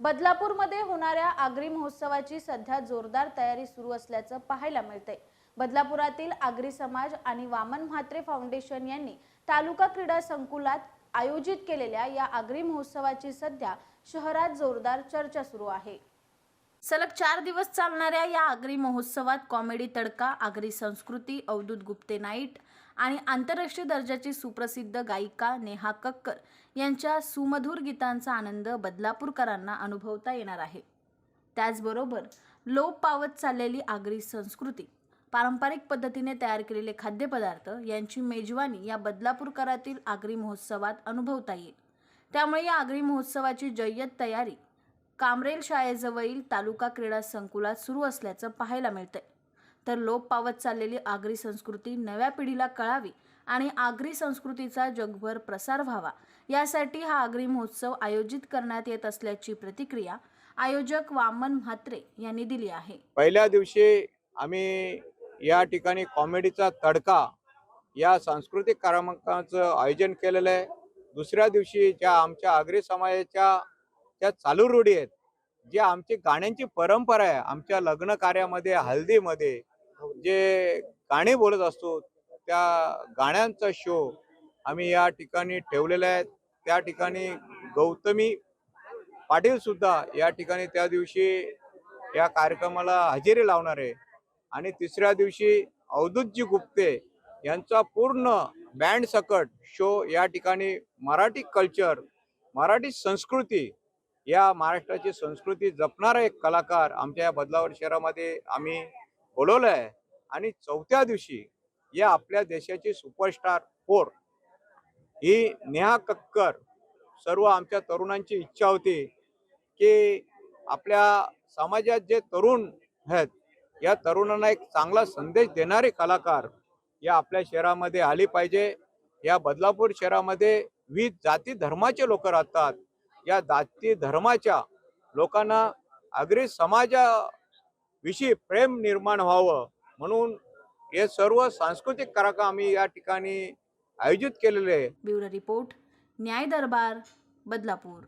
बदलापूरमध्ये होणाऱ्या आगरी महोत्सवाची सध्या जोरदार तयारी सुरू असल्याचं पाहायला मिळते बदलापुरातील आगरी समाज आणि वामन म्हात्रे फाउंडेशन यांनी तालुका क्रीडा संकुलात आयोजित केलेल्या या आगरी महोत्सवाची सध्या शहरात जोरदार चर्चा सुरू आहे. सलग चार दिवस चालणाऱ्या या आगरी महोत्सवात कॉमेडी तडका आगरी संस्कृती अवधूत गुप्ते नाईट आणि आंतरराष्ट्रीय दर्जाची सुप्रसिद्ध गायिका नेहा कक्कर यांच्या सुमधुर गीतांचा आनंद बदलापूरकरांना अनुभवता येणार आहे. त्याचबरोबर लोप पावत चाललेली आगरी संस्कृती पारंपरिक पद्धतीने तयार केलेले खाद्यपदार्थ यांची मेजवानी या बदलापूरकरातील आगरी महोत्सवात अनुभवता येईल. त्यामुळे या आगरी महोत्सवाची जय्यत तयारी कामरेल शाळेजवळील तालुका क्रीडा संकुलात सुरू असल्याचं पाहायला मिळतंय. तर लोप पावत चाललेली आगरी संस्कृती नव्या पिढीला कळावी आणि आगरी संस्कृतीचा जगभर प्रसार व्हावा. यासाठी हा आगरी महोत्सव आयोजित करण्यात येत असल्याची प्रतिक्रिया आयोजक वामन म्हात्रे यांनी दिली आहे. पहिल्या दिवशी आम्ही या ठिकाणी कॉमेडीचा तडका या सांस्कृतिक कार्यक्रमाचं आयोजन केलेलं आहे. दुसऱ्या दिवशी ज्या आमच्या आगरी समाजाच्या ज्या चालू रूढी आहेत जे आमची गाण्यांची परंपरा आहे आमच्या लग्न कार्यामध्ये हल्दीमध्ये जे गाणे बोलत असतो त्या गाण्यांचा शो आम्ही या ठिकाणी ठेवलेला आहे. त्या ठिकाणी गौतमी पाटील सुद्धा या ठिकाणी त्या दिवशी या कार्यक्रमाला हजेरी लावणार आहे. आणि तिसऱ्या दिवशी अवधूतजी गुप्ते यांचा पूर्ण बँड सकट शो या ठिकाणी मराठी कल्चर मराठी संस्कृती या महाराष्ट्राची संस्कृती जपणारा एक कलाकार आमच्या या बदलावर शहरामध्ये आम्ही बोलवलं आहे आणि चौथ्या दिवशी या आपल्या देशाची सुपरस्टार फोर ही नेहा कक्कर सर्व आमच्या तरुणांची इच्छा होती की आपल्या समाजात जे तरुण आहेत या तरुणांना एक चांगला संदेश देणारे कलाकार या आपल्या शहरामध्ये आली पाहिजे. या बदलापूर शहरामध्ये विविध जाती धर्माचे लोक राहतात. या जाती धर्माच्या लोकांना अग्री विषयी प्रेम निर्माण व्हावं म्हणून हे सर्व सांस्कृतिक कार्यक्रम आम्ही या ठिकाणी आयोजित केलेले आहे. ब्युरो रिपोर्ट न्याय दरबार बदलापूर.